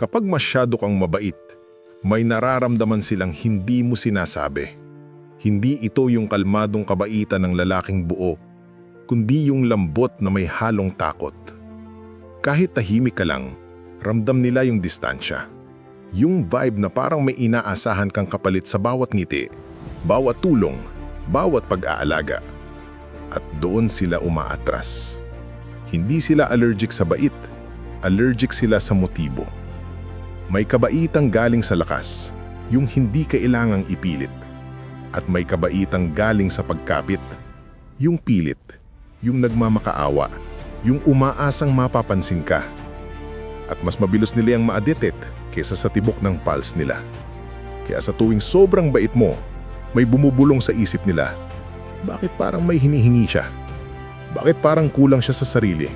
Kapag masyado kang mabait, may nararamdaman silang hindi mo sinasabi. Hindi ito yung kalmadong kabaitan ng lalaking buo, kundi yung lambot na may halong takot. Kahit tahimik ka lang, ramdam nila yung distansya. Yung vibe na parang may inaasahan kang kapalit sa bawat ngiti, bawat tulong, bawat pag-aalaga. At doon sila umaatras. Hindi sila allergic sa bait, allergic sila sa motibo. May kabaitang galing sa lakas, yung hindi kailangang ipilit. At may kabaitang galing sa pagkapit, yung pilit, yung nagmamakaawa, yung umaasang mapapansin ka. At mas mabilis nila yung ma-detect kesa sa tibok ng pulse nila. Kaya sa tuwing sobrang bait mo, may bumubulong sa isip nila. Bakit parang may hinihingi siya? Bakit parang kulang siya sa sarili?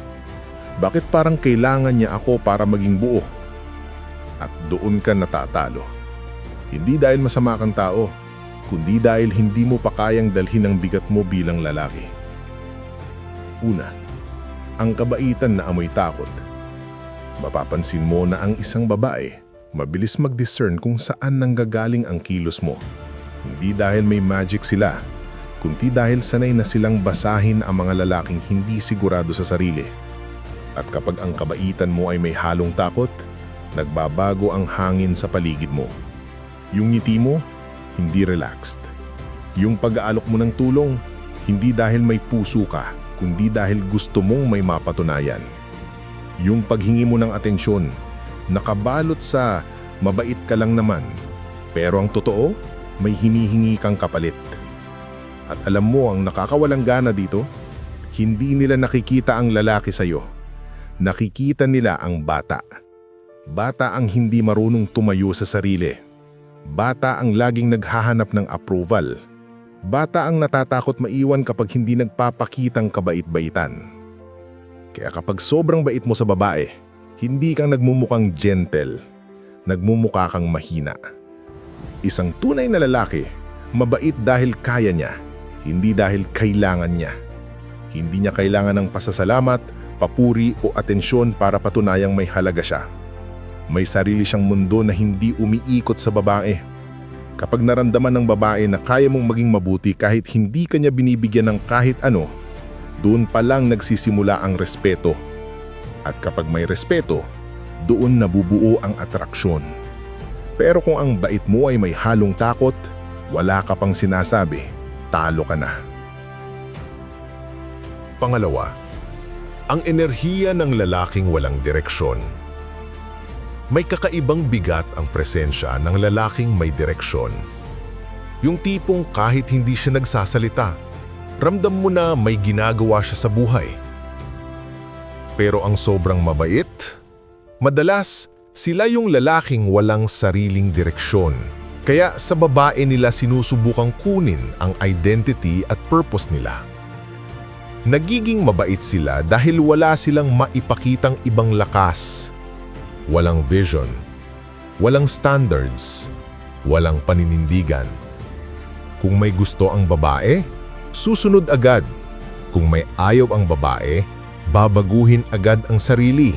Bakit parang kailangan niya ako para maging buo? At doon ka natatalo. Hindi dahil masama kang tao, kundi dahil hindi mo pa kayang dalhin ang bigat mo bilang lalaki. Una, ang kabaitan na amoy takot. Mapapansin mo na ang isang babae, mabilis mag-discern kung saan nanggagaling ang kilos mo. Hindi dahil may magic sila, kundi dahil sanay na silang basahin ang mga lalaking hindi sigurado sa sarili. At kapag ang kabaitan mo ay may halong takot, nagbabago ang hangin sa paligid mo. Yung ngiti mo, hindi relaxed. Yung pag-aalok mo ng tulong, hindi dahil may puso ka, kundi dahil gusto mong may mapatunayan. Yung paghingi mo ng atensyon, nakabalot sa mabait ka lang naman, pero ang totoo, may hinihingi kang kapalit. At alam mo ang nakakawalang gana dito, hindi nila nakikita ang lalaki sa'yo. Nakikita nila ang bata. Bata ang hindi marunong tumayo sa sarili. Bata ang laging naghahanap ng approval. Bata ang natatakot maiwan kapag hindi nagpapakitang kabait-baitan. Kaya kapag sobrang bait mo sa babae, hindi kang nagmumukhang gentle, nagmumukha kang mahina. Isang tunay na lalaki, mabait dahil kaya niya, hindi dahil kailangan niya. Hindi niya kailangan ng pasasalamat, papuri o atensyon para patunayang may halaga siya. May sarili siyang mundo na hindi umiikot sa babae. Kapag naramdaman ng babae na kaya mong maging mabuti kahit hindi kanya binibigyan ng kahit ano, doon pa lang nagsisimula ang respeto. At kapag may respeto, doon nabubuo ang atraksyon. Pero kung ang bait mo ay may halong takot, wala ka pang sinasabi, talo ka na. Pangalawa, ang enerhiya ng lalaking walang direksyon. May kakaibang bigat ang presensya ng lalaking may direksyon. Yung tipong kahit hindi siya nagsasalita, ramdam mo na may ginagawa siya sa buhay. Pero ang sobrang mabait, madalas sila yung lalaking walang sariling direksyon. Kaya sa babae nila sinusubukang kunin ang identity at purpose nila. Nagiging mabait sila dahil wala silang maipakitang ibang lakas. Walang vision, walang standards, walang paninindigan. Kung may gusto ang babae, susunod agad. Kung may ayaw ang babae, babaguhin agad ang sarili.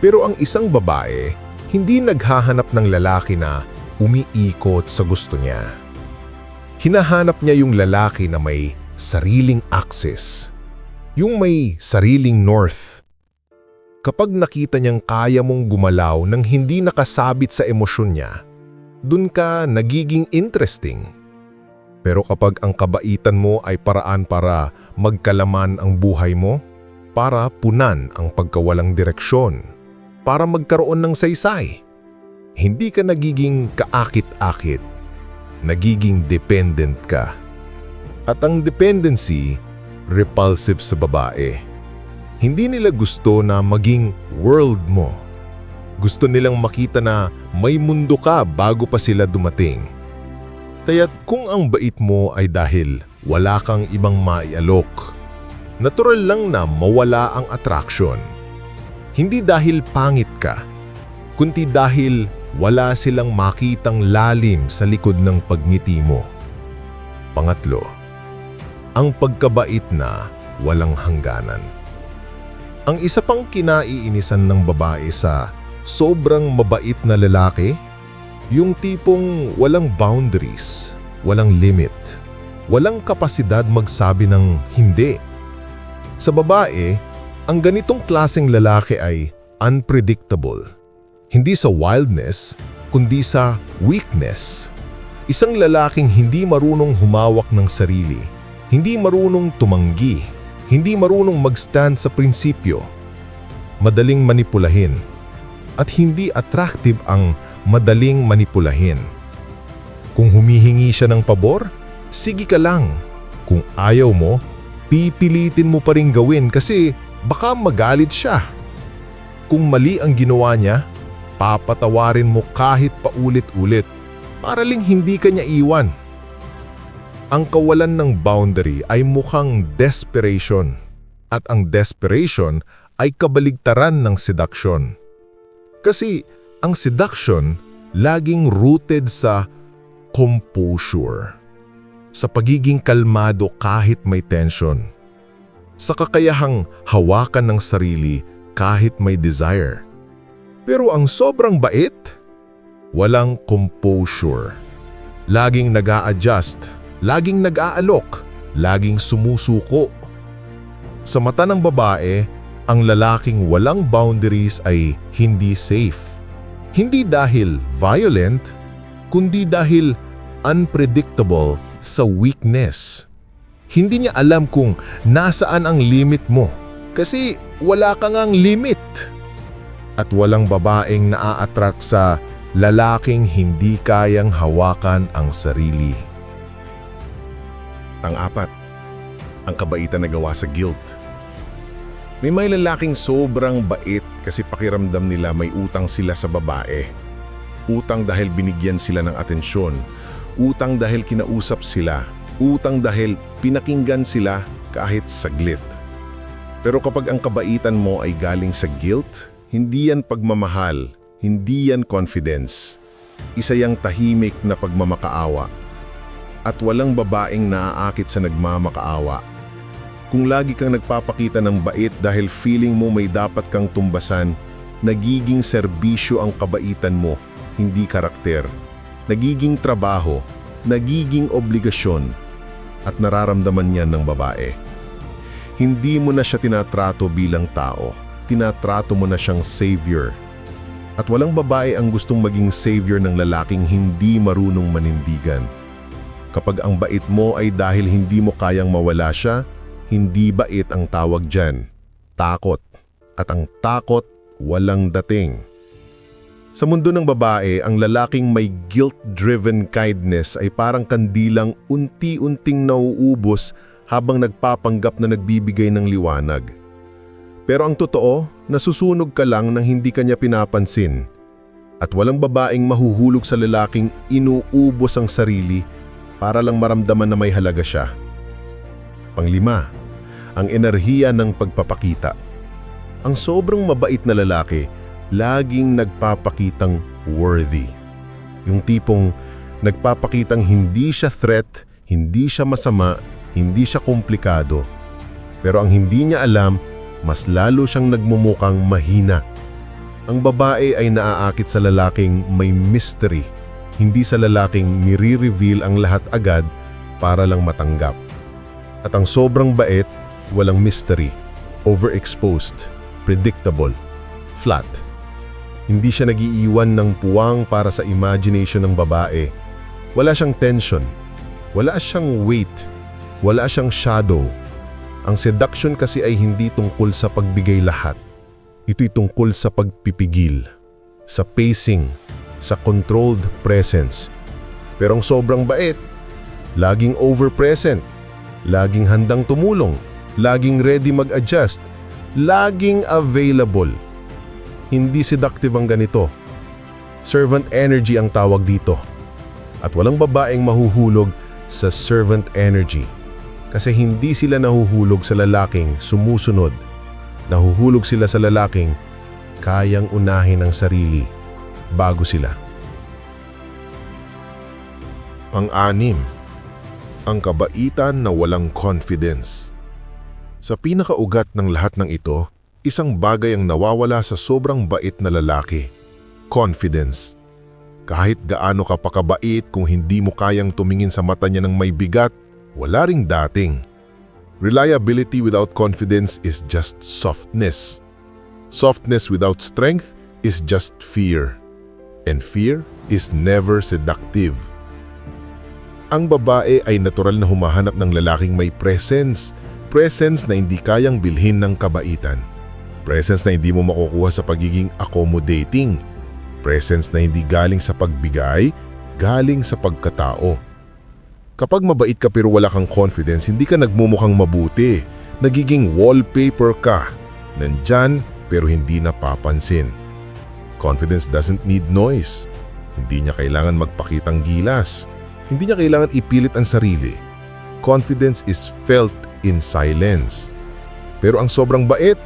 Pero ang isang babae, hindi naghahanap ng lalaki na umiikot sa gusto niya. Hinahanap niya yung lalaki na may sariling access, yung may sariling north. Kapag nakita niyang kaya mong gumalaw nang hindi nakasabit sa emosyon niya, dun ka nagiging interesting. Pero kapag ang kabaitan mo ay paraan para magkalaman ang buhay mo, para punan ang pagkawalang direksyon, para magkaroon ng saysay, hindi ka nagiging kaakit-akit, nagiging dependent ka. At ang dependency, repulsive sa babae. Hindi nila gusto na maging world mo. Gusto nilang makita na may mundo ka bago pa sila dumating. Kaya't kung ang bait mo ay dahil wala kang ibang maialok, natural lang na mawala ang attraction. Hindi dahil pangit ka, kundi dahil wala silang makitang lalim sa likod ng pagngiti mo. Pangatlo, ang pagkabait na walang hangganan. Ang isa pang kinaiinisan ng babae sa sobrang mabait na lalaki? Yung tipong walang boundaries, walang limit, walang kapasidad magsabi ng hindi. Sa babae, ang ganitong klaseng lalaki ay unpredictable. Hindi sa wildness, kundi sa weakness. Isang lalaking hindi marunong humawak ng sarili, hindi marunong tumanggi, hindi marunong magstand sa prinsipyo, madaling manipulahin, at hindi attractive ang madaling manipulahin. Kung humihingi siya ng pabor, sige ka lang. Kung ayaw mo, pipilitin mo pa rin gawin kasi baka magalit siya. Kung mali ang ginawa niya, papatawarin mo kahit paulit-ulit para lang hindi ka niya iwan. Ang kawalan ng boundary ay mukhang desperation at ang desperation ay kabaligtaran ng seduction. Kasi ang seduction laging rooted sa composure, sa pagiging kalmado kahit may tension, sa kakayahang hawakan ng sarili kahit may desire. Pero ang sobrang bait, walang composure. Laging nag adjust laging nag-aalok, laging sumusuko. Sa mata ng babae, ang lalaking walang boundaries ay hindi safe. Hindi dahil violent, kundi dahil unpredictable sa weakness. Hindi niya alam kung nasaan ang limit mo kasi wala kang ang limit. At walang babaeng naa-attract sa lalaking hindi kayang hawakan ang sarili. Pang-apat, ang kabaitan na gawa sa guilt. May may lalaking sobrang bait kasi pakiramdam nila may utang sila sa babae. Utang dahil binigyan sila ng atensyon. Utang dahil kinausap sila. Utang dahil pinakinggan sila kahit saglit. Pero kapag ang kabaitan mo ay galing sa guilt, hindi yan pagmamahal, hindi yan confidence. Isa yang tahimik na pagmamakaawa at walang babaeng naaakit sa nagmamakaawa. Kung lagi kang nagpapakita ng bait dahil feeling mo may dapat kang tumbasan, nagiging serbisyo ang kabaitan mo, hindi karakter. Nagiging trabaho, nagiging obligasyon, at nararamdaman niyan ng babae. Hindi mo na siya tinatrato bilang tao, tinatrato mo na siyang savior. At walang babae ang gustong maging savior ng lalaking hindi marunong manindigan. Kapag ang bait mo ay dahil hindi mo kayang mawala siya, hindi bait ang tawag dyan. Takot. At ang takot, walang dating. Sa mundo ng babae, ang lalaking may guilt-driven kindness ay parang kandilang unti-unting nauubos habang nagpapanggap na nagbibigay ng liwanag. Pero ang totoo, nasusunog ka lang nang hindi kanya pinapansin. At walang babaeng mahuhulog sa lalaking inuubos ang sarili para lang maramdaman na may halaga siya. Panglima, ang enerhiya ng pagpapakita. Ang sobrang mabait na lalaki, laging nagpapakitang worthy. Yung tipong nagpapakitang hindi siya threat, hindi siya masama, hindi siya komplikado. Pero ang hindi niya alam, mas lalo siyang nagmumukang mahina. Ang babae ay naaakit sa lalaking may mystery hindi sa lalaking nire-reveal ang lahat agad para lang matanggap. At ang sobrang bait, walang mystery, overexposed, predictable, flat. Hindi siya nagiiwan ng puwang para sa imagination ng babae. Wala siyang tension, wala siyang weight, wala siyang shadow. Ang seduction kasi ay hindi tungkol sa pagbigay lahat. Ito'y tungkol sa pagpipigil, sa pacing, sa controlled presence. Pero ang sobrang bait, laging over-present, laging handang tumulong, laging ready mag-adjust, laging available. Hindi seductive ang ganito. Servant energy ang tawag dito. At walang babaeng mahuhulog sa servant energy. Kasi hindi sila nahuhulog sa lalaking sumusunod. Nahuhulog sila sa lalaking kayang unahin ang sarili bago sila. Pang-anim, ang kabaitan na walang confidence. Sa pinakaugat ng lahat ng ito, isang bagay ang nawawala sa sobrang bait na lalaki. Confidence. Kahit gaano ka pakabait kung hindi mo kayang tumingin sa mata niya ng may bigat, wala ring dating. Reliability without confidence is just softness. Softness without strength is just fear. And fear is never seductive. Ang babae ay natural na humahanap ng lalaking may presence. Presence na hindi kayang bilhin ng kabaitan. Presence na hindi mo makukuha sa pagiging accommodating. Presence na hindi galing sa pagbigay, galing sa pagkatao. Kapag mabait ka pero wala kang confidence, hindi ka nagmumukhang mabuti. Nagiging wallpaper ka. Nandyan pero hindi napapansin. Confidence doesn't need noise. Hindi niya kailangan magpakitang gilas. Hindi niya kailangan ipilit ang sarili. Confidence is felt in silence. Pero ang sobrang bait,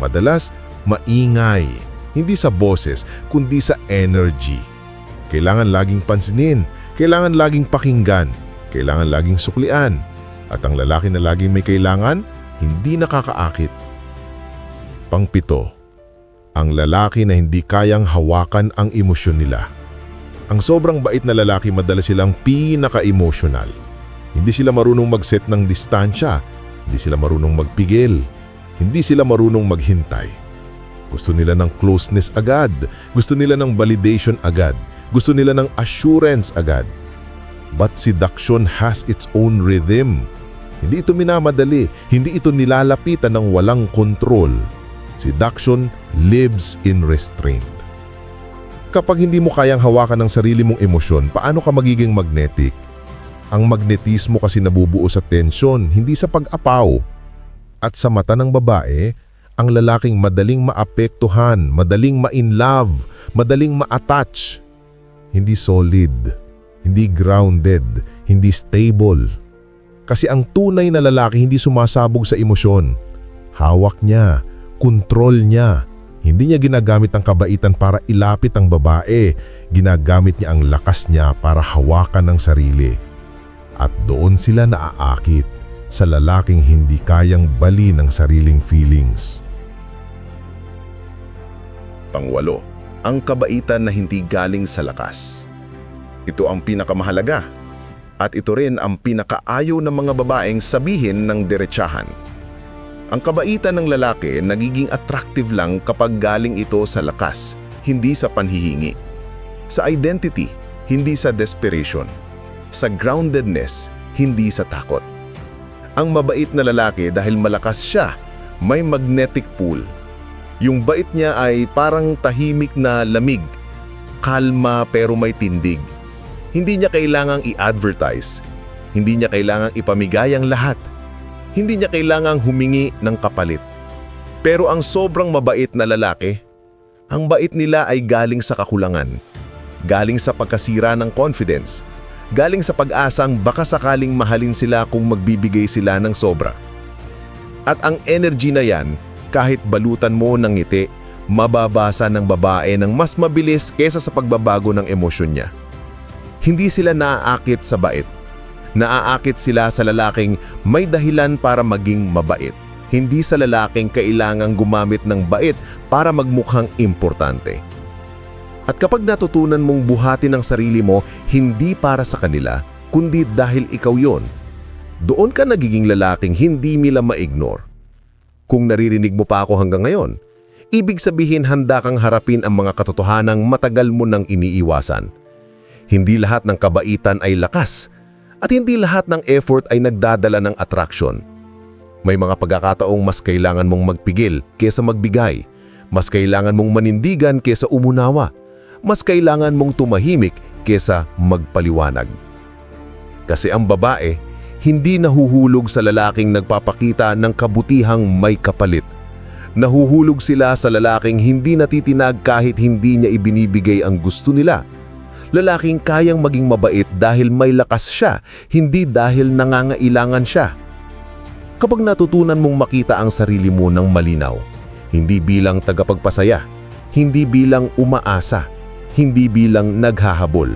madalas maingay. Hindi sa boses, kundi sa energy. Kailangan laging pansinin, kailangan laging pakinggan, kailangan laging suklian. At ang lalaki na laging may kailangan, hindi nakakaakit. Pangpito, ang lalaki na hindi kayang hawakan ang emosyon nila. Ang sobrang bait na lalaki madalas silang pinaka-emotional. Hindi sila marunong mag-set ng distansya, hindi sila marunong magpigil, hindi sila marunong maghintay. Gusto nila ng closeness agad, gusto nila ng validation agad, gusto nila ng assurance agad. But seduction has its own rhythm. Hindi ito minamadali, hindi ito nilalapitan ng walang kontrol. Seduction lives in restraint. Kapag hindi mo kayang hawakan ang sarili mong emosyon, paano ka magiging magnetic? Ang magnetismo kasi nabubuo sa tensyon, hindi sa pag-apaw. At sa mata ng babae, ang lalaking madaling maapektuhan, madaling ma-in-love, madaling ma-attach. Hindi solid, hindi grounded, hindi stable. Kasi ang tunay na lalaki hindi sumasabog sa emosyon. Hawak niya, kontrol niya. Hindi niya ginagamit ang kabaitan para ilapit ang babae. Ginagamit niya ang lakas niya para hawakan ang sarili. At doon sila naaakit sa lalaking hindi kayang bali ng sariling feelings. Pangwalo, ang kabaitan na hindi galing sa lakas. Ito ang pinakamahalaga. At ito rin ang pinakaayaw ng mga babaeng sabihin ng diretsahan. Ang kabaitan ng lalaki nagiging attractive lang kapag galing ito sa lakas, hindi sa panhihingi. Sa identity, hindi sa desperation. Sa groundedness, hindi sa takot. Ang mabait na lalaki dahil malakas siya, may magnetic pull. Yung bait niya ay parang tahimik na lamig, kalma pero may tindig. Hindi niya kailangang i-advertise, hindi niya kailangang ipamigay ang lahat, hindi niya kailangang humingi ng kapalit. Pero ang sobrang mabait na lalaki, ang bait nila ay galing sa kakulangan, galing sa pagkasira ng confidence, galing sa pag-asang baka sakaling mahalin sila kung magbibigay sila ng sobra. At ang energy na yan, kahit balutan mo ng ngiti, mababasa ng babae ng mas mabilis kesa sa pagbabago ng emosyon niya. Hindi sila naaakit sa bait. Naaakit sila sa lalaking may dahilan para maging mabait. Hindi sa lalaking kailangang gumamit ng bait para magmukhang importante. At kapag natutunan mong buhatin ang sarili mo hindi para sa kanila, kundi dahil ikaw yon, doon ka nagiging lalaking hindi nila ma-ignore. Kung naririnig mo pa ako hanggang ngayon, ibig sabihin handa kang harapin ang mga katotohanang matagal mo nang iniiwasan. Hindi lahat ng kabaitan ay lakas at hindi lahat ng effort ay nagdadala ng attraction. May mga pagkakataong mas kailangan mong magpigil kesa magbigay, mas kailangan mong manindigan kesa umunawa, mas kailangan mong tumahimik kesa magpaliwanag. Kasi ang babae, hindi nahuhulog sa lalaking nagpapakita ng kabutihang may kapalit. Nahuhulog sila sa lalaking hindi natitinag kahit hindi niya ibinibigay ang gusto nila. Lalaking kayang maging mabait dahil may lakas siya, hindi dahil nangangailangan siya. Kapag natutunan mong makita ang sarili mo ng malinaw, hindi bilang tagapagpasaya, hindi bilang umaasa, hindi bilang naghahabol.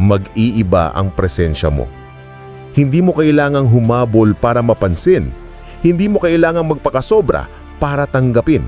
Mag-iiba ang presensya mo. Hindi mo kailangang humabol para mapansin. Hindi mo kailangang magpakasobra para tanggapin